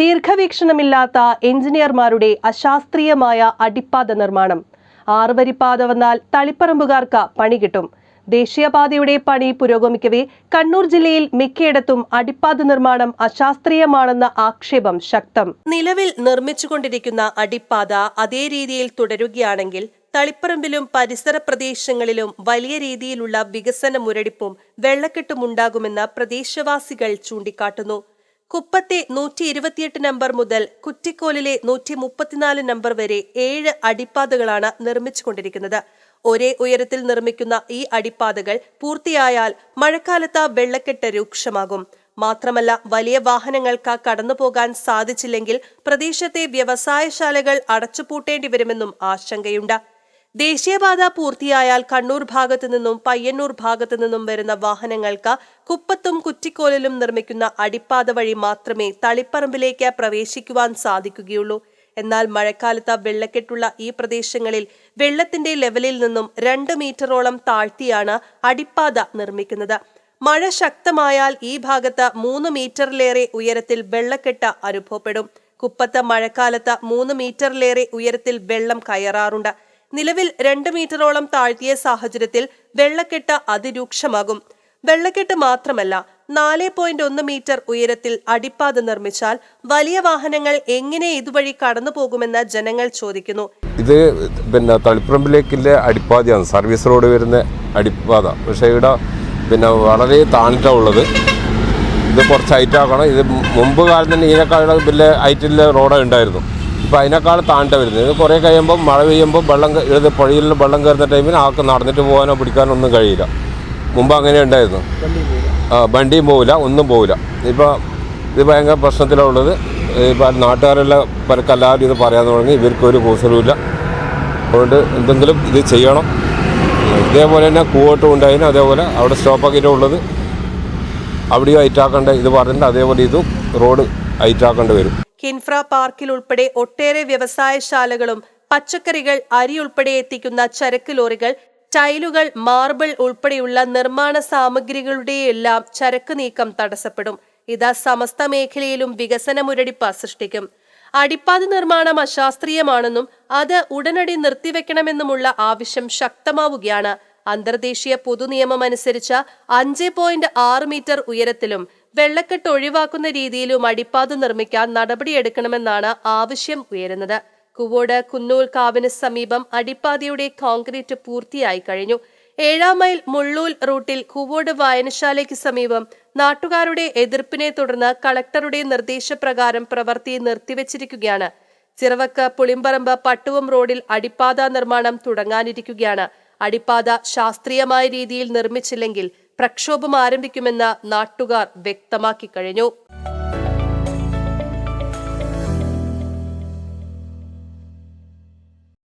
ദീർഘവീക്ഷണമില്ലാത്ത എഞ്ചിനീയർമാരുടെ അശാസ്ത്രീയമായ അടിപ്പാത നിർമ്മാണം. ആറുവരിപ്പാത വന്നാൽ തളിപ്പറമ്പുകാർക്ക് പണി കിട്ടും. ദേശീയപാതയുടെ പണി പുരോഗമിക്കവേ കണ്ണൂർ ജില്ലയിൽ മിക്കയിടത്തും അടിപ്പാത നിർമ്മാണം അശാസ്ത്രീയമാണെന്ന ആക്ഷേപം ശക്തം. നിലവിൽ നിർമ്മിച്ചുകൊണ്ടിരിക്കുന്ന അടിപ്പാത അതേ രീതിയിൽ തുടരുകയാണെങ്കിൽ തളിപ്പറമ്പിലും പരിസര പ്രദേശങ്ങളിലും വലിയ രീതിയിലുള്ള വികസന മുരടിപ്പും വെള്ളക്കെട്ടും ഉണ്ടാകുമെന്ന് പ്രദേശവാസികൾ ചൂണ്ടിക്കാട്ടുന്നു. കുപ്പത്തെ നൂറ്റി ഇരുപത്തിയെട്ട് നമ്പർ മുതൽ കുറ്റിക്കോലിലെ നൂറ്റി മുപ്പത്തിനാല് നമ്പർ വരെ ഏഴ് അടിപ്പാതകളാണ് നിർമ്മിച്ചുകൊണ്ടിരിക്കുന്നത്. ഒരേ ഉയരത്തിൽ നിർമ്മിക്കുന്ന ഈ അടിപ്പാതകൾ പൂർത്തിയായാൽ മഴക്കാലത്ത് വെള്ളക്കെട്ട് രൂക്ഷമാകും. മാത്രമല്ല വലിയ വാഹനങ്ങൾക്ക് കടന്നുപോകാൻ സാധിച്ചില്ലെങ്കിൽ പ്രദേശത്തെ വ്യവസായശാലകൾ അടച്ചുപൂട്ടേണ്ടി വരുമെന്നും ആശങ്കയുണ്ട്. ദേശീയപാത പൂർത്തിയായാൽ കണ്ണൂർ ഭാഗത്തു നിന്നും പയ്യന്നൂർ ഭാഗത്തു നിന്നും വരുന്ന വാഹനങ്ങൾക്ക് കുപ്പത്തും കുറ്റിക്കോലിലും നിർമ്മിക്കുന്ന അടിപ്പാത വഴി മാത്രമേ തളിപ്പറമ്പിലേക്ക് പ്രവേശിക്കുവാൻ സാധിക്കുകയുള്ളൂ. എന്നാൽ മഴക്കാലത്ത് വെള്ളക്കെട്ടുള്ള ഈ പ്രദേശങ്ങളിൽ വെള്ളത്തിന്റെ ലെവലിൽ നിന്നും രണ്ട് മീറ്ററോളം താഴ്ത്തിയാണ് അടിപ്പാത നിർമ്മിക്കുന്നത്. മഴ ശക്തമായാൽ ഈ ഭാഗത്ത് മൂന്ന് മീറ്ററിലേറെ ഉയരത്തിൽ വെള്ളക്കെട്ട് അനുഭവപ്പെടും. കുപ്പത്ത് മഴക്കാലത്ത് മൂന്ന് മീറ്ററിലേറെ ഉയരത്തിൽ വെള്ളം കയറാറുണ്ട്. നിലവിൽ രണ്ട് മീറ്ററോളം താഴ്ത്തിയ സാഹചര്യത്തിൽ വെള്ളക്കെട്ട് അതിരൂക്ഷമാകും. വെള്ളക്കെട്ട് മാത്രമല്ല നാല് പോയിന്റ് ഒന്ന് മീറ്റർ ഉയരത്തിൽ അടിപ്പാത നിർമ്മിച്ചാൽ വലിയ വാഹനങ്ങൾ എങ്ങനെ ഇതുവഴി കടന്നു പോകുമെന്ന് ജനങ്ങൾ ചോദിക്കുന്നു. ഇത് പിന്നെ തളിപ്പറമ്പിലേക്കുള്ള അടിപ്പാതയാണ്. സർവീസ് റോഡ് വരുന്ന അടിപ്പാത. പക്ഷേ ഇവിടെ പിന്നെ വളരെ താണിട്ടാണ് ഉള്ളത്. ഇത് കുറച്ച് ഹൈറ്റാക്കണം. ഇത് മുമ്പ് കാലം തന്നെ ഇതിനേക്കാളും വലിയ ഹൈറ്റിലെ റോഡ് ഉണ്ടായിരുന്നു. ഇപ്പോൾ അതിനേക്കാൾ താണ്ട വരുന്നത്. ഇത് കുറേ കഴിയുമ്പോൾ മഴ പെയ്യുമ്പോൾ വെള്ളം എഴുതി പുഴയിൽ വെള്ളം കയറുന്ന ടൈമിൽ ആൾക്ക് നടന്നിട്ട് പോകാനോ പിടിക്കാനോ ഒന്നും കഴിയില്ല. മുമ്പ് അങ്ങനെ ഉണ്ടായിരുന്നു. ആ വണ്ടിയും പോവില്ല ഒന്നും പോവില്ല. ഇപ്പോൾ ഇത് ഭയങ്കര പ്രശ്നത്തിലുള്ളത് ഇപ്പം നാട്ടുകാരെല്ലാം പരക്കെ ഇത് പറയാൻ തുടങ്ങി. ഇവർക്കൊരു കൂസലുമില്ല അതുകൊണ്ട് എന്തെങ്കിലും ഇത് ചെയ്യണം. ഇതേപോലെ തന്നെ കൂവട്ടും ഉണ്ടായിരുന്നു. അതേപോലെ അവിടെ സ്റ്റോപ്പാക്കിയിട്ട് ഉള്ളത്. അവിടെയും ഹൈറ്റാക്കേണ്ട ഇത് പറഞ്ഞിട്ട് അതേപോലെ ഇതും റോഡ് ഹൈറ്റാക്കേണ്ടി വരും. കിൻഫ്ര പാർക്കിൽ ഉൾപ്പെടെ ഒട്ടേറെ വ്യവസായശാലകളും പച്ചക്കറികൾ അരി ഉൾപ്പെടെ എത്തിക്കുന്ന ചരക്ക് ലോറികൾ ടൈലുകൾ മാർബിൾ ഉൾപ്പെടെയുള്ള നിർമ്മാണ സാമഗ്രികളുടെയെല്ലാം ചരക്ക് നീക്കം തടസ്സപ്പെടും. ഇത് സമസ്ത മേഖലയിലും വികസന മുരടിപ്പ് സൃഷ്ടിക്കും. അടിപ്പാത നിർമ്മാണം അശാസ്ത്രീയമാണെന്നും അത് ഉടനടി നിർത്തിവെക്കണമെന്നുമുള്ള ആവശ്യം ശക്തമാവുകയാണ്. അന്തർദേശീയ പൊതുനിയമം അനുസരിച്ച് അഞ്ച് പോയിന്റ് ആറ് മീറ്റർ ഉയരത്തിലും വെള്ളക്കെട്ട് ഒഴിവാക്കുന്ന രീതിയിലും അടിപ്പാത നിർമ്മിക്കാൻ നടപടിയെടുക്കണമെന്നാണ് ആവശ്യം ഉയരുന്നത്. കുവോട് കുന്നൂൽ കാവിന് സമീപം അടിപ്പാതയുടെ കോൺക്രീറ്റ് പൂർത്തിയായി കഴിഞ്ഞു. ഏഴാം മൈൽ മുള്ളൂൽ റൂട്ടിൽ കുവോട് വായനശാലയ്ക്ക് സമീപം നാട്ടുകാരുടെ എതിർപ്പിനെ തുടർന്ന് കളക്ടറുടെ നിർദ്ദേശപ്രകാരം പ്രവൃത്തി നിർത്തിവച്ചിരിക്കുകയാണ്. ചിറവക്ക് പുളിമ്പറമ്പ് പട്ടുവം റോഡിൽ അടിപ്പാത നിർമ്മാണം തുടങ്ങാനിരിക്കുകയാണ്. അടിപ്പാത ശാസ്ത്രീയമായ രീതിയിൽ നിർമ്മിച്ചില്ലെങ്കിൽ പ്രക്ഷോഭം ആരംഭിക്കുമെന്ന് നാട്ടുകാർ വ്യക്തമാക്കി കഴിഞ്ഞു